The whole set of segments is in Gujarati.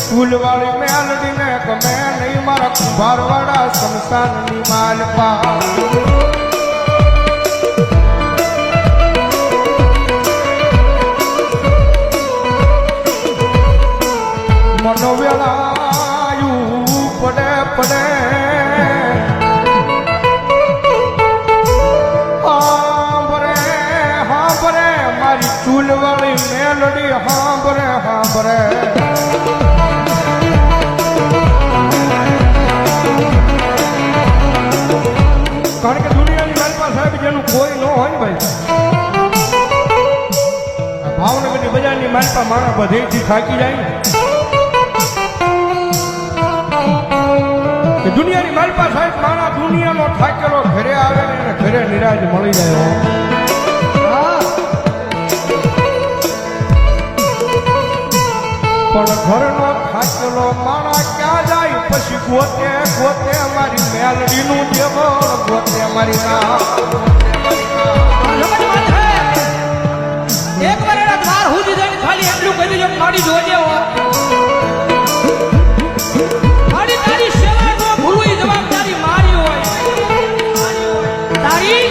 ચૂલવાળી મેલડી ને ગમે નહીં મારા કુંભારવાળા શમશાનની માલપા મનોવેળાયું બધેથી થાકી જાય દુનિયાની મારી સાહેબ માણસ દુનિયાનો થાકેલો ઘરે આવે ને ઘરે નિરાજ મળી જાય પણ ઘરનો થાકેલો માણા ક્યાં જાય? પછી ગોતે ગોતે અમારી મેલડીનું દેવળ, ગોતે અમારી ના એક વાર દ્વાર સુધી જઈને ખાલી એટલું કહી દેજો મારી જોજે હો. તારી ભૂલવું જવાબદારી મારી હોય. તારી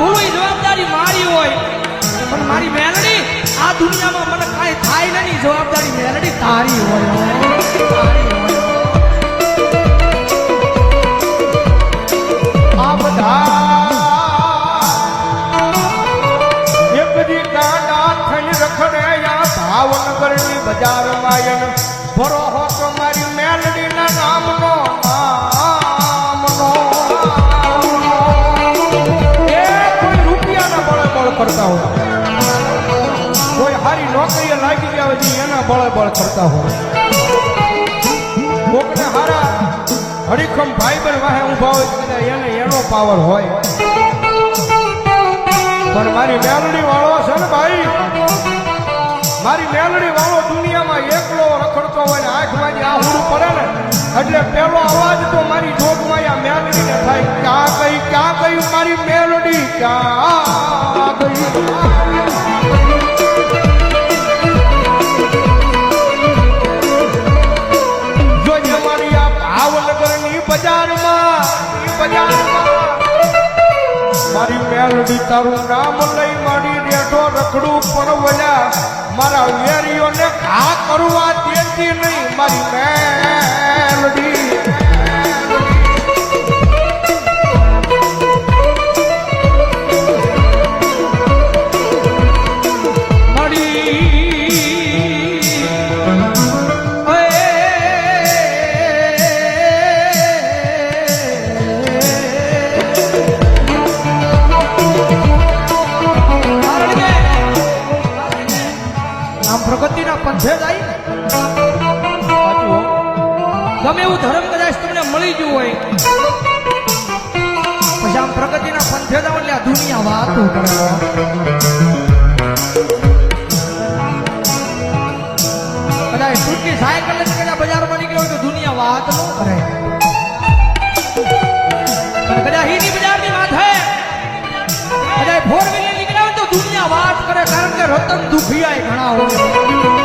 ભૂલવું જવાબદારી મારી હોય. પણ મારી મેલડી, આ દુનિયામાં મને કાંઈ થાય નહીં, જવાબદારી મેલડી તારી હોય. તારી ભાવનગરની બજારમાં ભરો હોક મારી મેલડીના નામનો નામનો. એ કોઈ રૂપિયાના બળે બળ કરતા હોય. કોઈ હારી નોકરીએ લાગી ગયા હોય એના બળે બળ કરતા હોય. કોકને હારા હરીખમ ભાઈ બન વાહે ઊભા હોય એને એનો પાવર હોય. પણ મારી મેલડી વાળો છે ને ભાઈ મેલડી વાળો દુનિયામાં એકલો રખડતો હોય ને આંખમાંથી આહુડું પડે ને, એટલે પેલો અવાજ તો મારી જોગમાં આ મેલડીને થાય, ક્યાં કઈ ક્યાં ગઈ મારી મેલડી? ક્યાં ગઈ? બજારમાં બજારમાં, મારી મેલડી તારું નામ લઈ રખડું પણ વળ્યા મારા વેરીઓને ઘા કરવા દેતી નહીં. મારી મેલડી. જાવ એટલે આ દુનિયા વાતો કરે કદાચ ટૂંકી સાયકલ લઈને કદાચ બજારમાં નીકળ્યો હોય તો દુનિયા વાત ન કરે અને કદાચ હીની બજારની વાત હે કદાચ ફોર વ્હીલર નીકળ્યા હોય તો દુનિયા વાત કરે કારણ કે રતન દુખિયા ઘણા હોય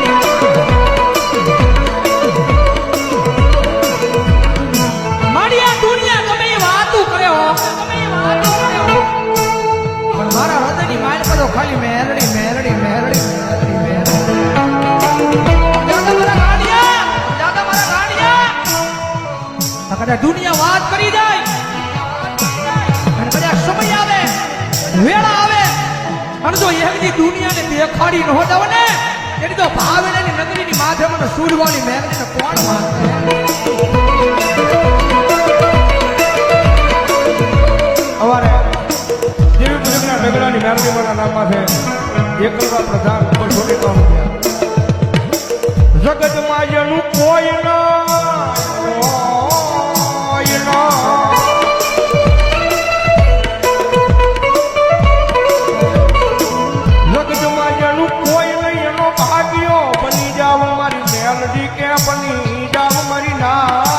કદાચ દુનિયા વાત કરી જાય. અને બધા સમય આવે, વેળા આવે. અને જો એમની દુનિયાને દેખાડી ન જાવ ને એની તો ભાવેલાની નગરીની માથે સૂરવાની મેરડીને કોણ માનશે અમારે દેવી પૂજકના ડગલાની મેરડીમાના નામમાં છે, એકલવા પ્રધાન ઉપર છોડી કામ જગતમાં જેનું કોઈ ના બની મરી ના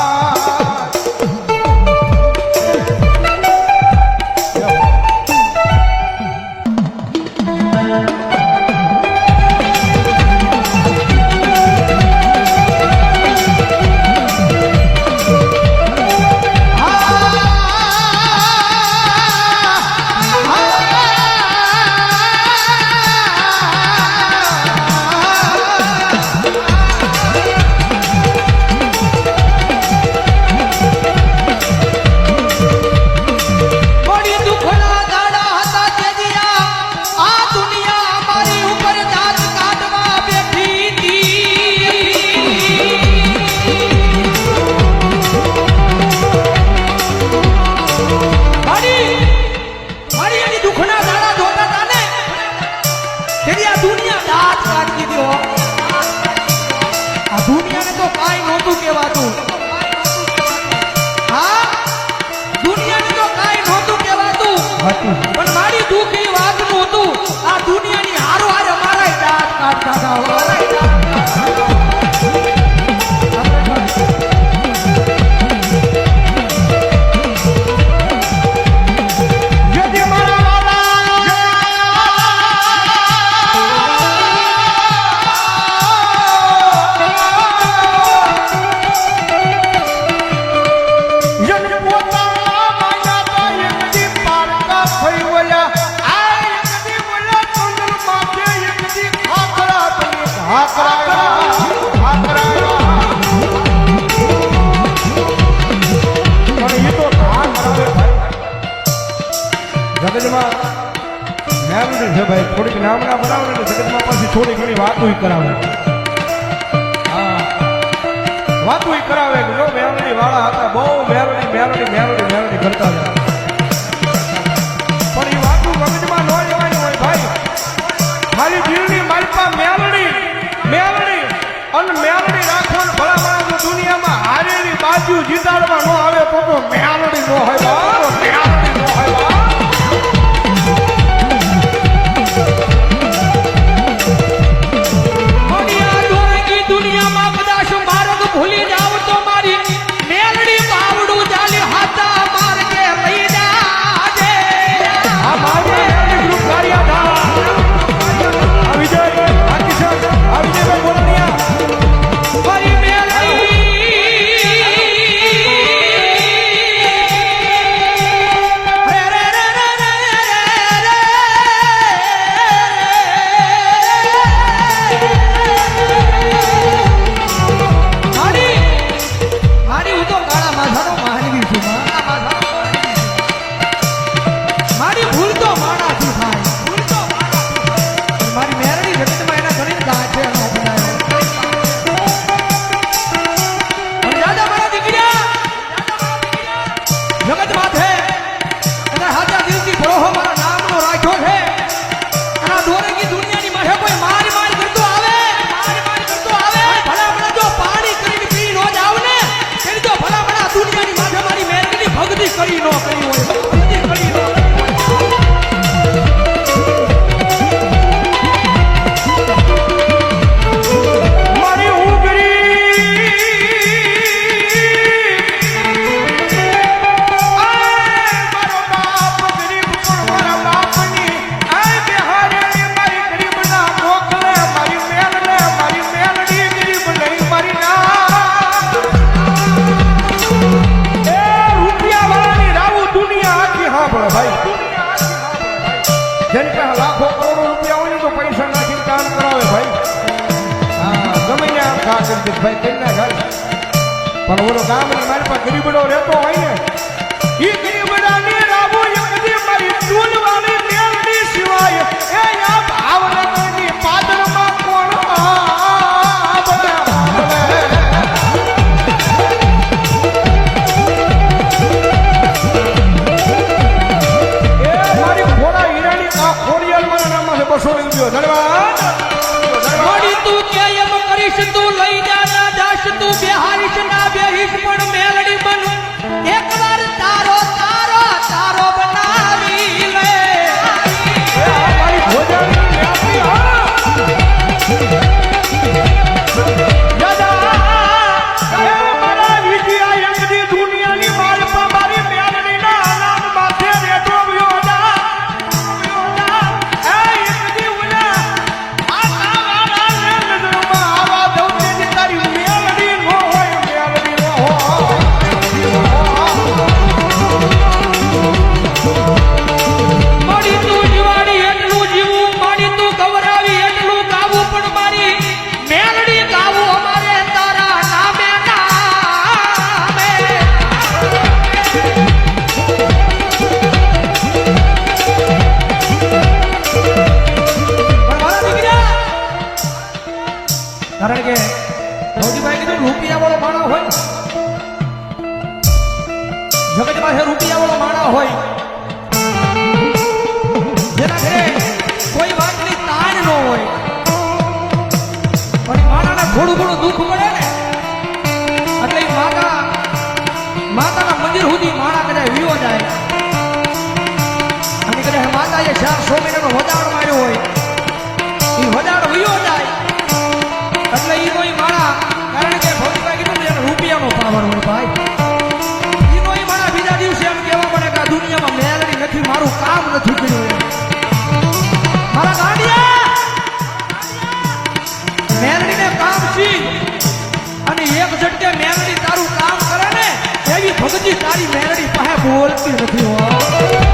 નહોતું કહેવાતું. હા? દુનિયાને તો કાંઈ નહોતું કહેવાતું. પણ મારી દુઃખ એ વાતનું હતું. આ દુનિયાની હારો હારે અમારા દાંત કાઢતા હતા. કરાવે ને જગતમાં પાછી થોડી ઘણી અને મેરણી રાખવાનું ભલા માણસો દુનિયામાં હારેલી બાજુ જીતાડવા ન આવે તો મેરણી ન હોય. રૂપિયા માણા હોય. જગત પાસે રૂપિયા માણા હોય. જેના ઘરે કોઈ વાતની તાણ ન હોય. પણ માણાને થોડું થોડું દુઃખ મળે ને, એટલે માતા, માતાના મંદિર સુધી માણા કદાચ વિયો જાય. અને કદાચ માતાએ ચાર સો મહિનાનો વધારો માર્યો હોય, એ વધારો વિયો જાય. એટલે એ નથી કર્યો મારા ગાંડિયા મેરડીને કામ શી અને એક ઝટકે મેરડી તારું કામ કરે ને, એવી ભગજી તારી મેરડી પાસે બોલતી નથી હો.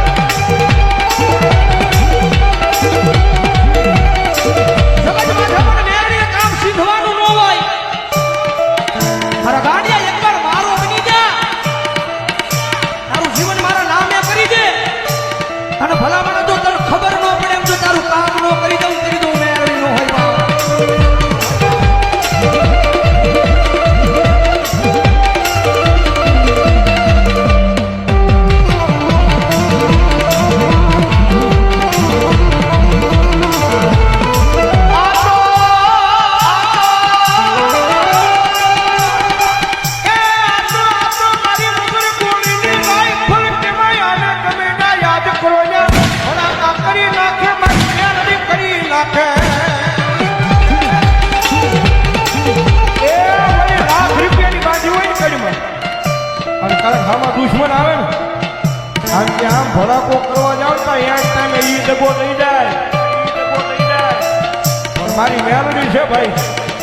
મારી મેલડી છે ભાઈ.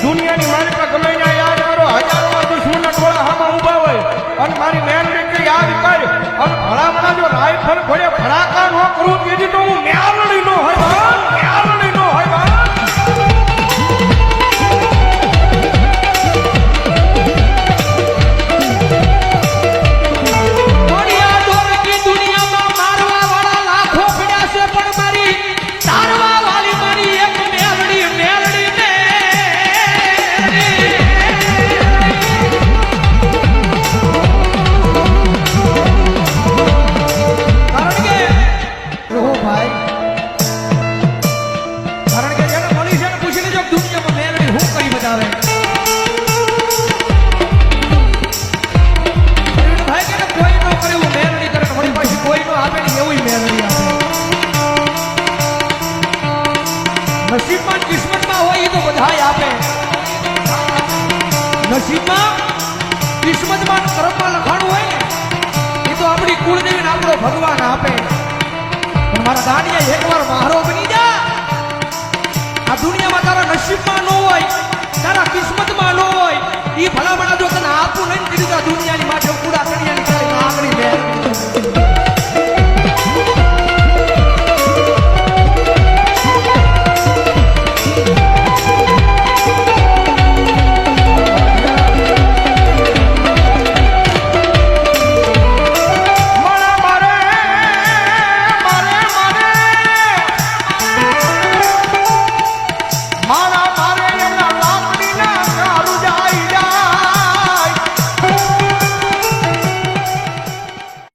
દુનિયાની મારી પાસે ગમે ત્યાં યાદ કરો હજારો દુશ્મનના ટોળા હામાં ઊભા હોય. અને મારી મેલડી કે યાદ કર, અને ભલામણા જો રાઈફલ ઘોડે ભડાકા ન કરું, તેથી તો હું મેલડી નો હોય નસીબમાં કિસ્મતમાં કર્મમાં લખાણું હોય એ તો આપણી કુળદેવીને આપણો ભગવાન આપે. પણ મારા દાનિયા એકવાર મારો બની જા. આ દુનિયામાં તારા નસીબમાં ન હોય, તારા કિસ્મતમાં ન હોય, એ ભલા ભલામણા જો તને આપું નહીં દીધા દુનિયાની માથે કુડા કણિયાની તારી માગણી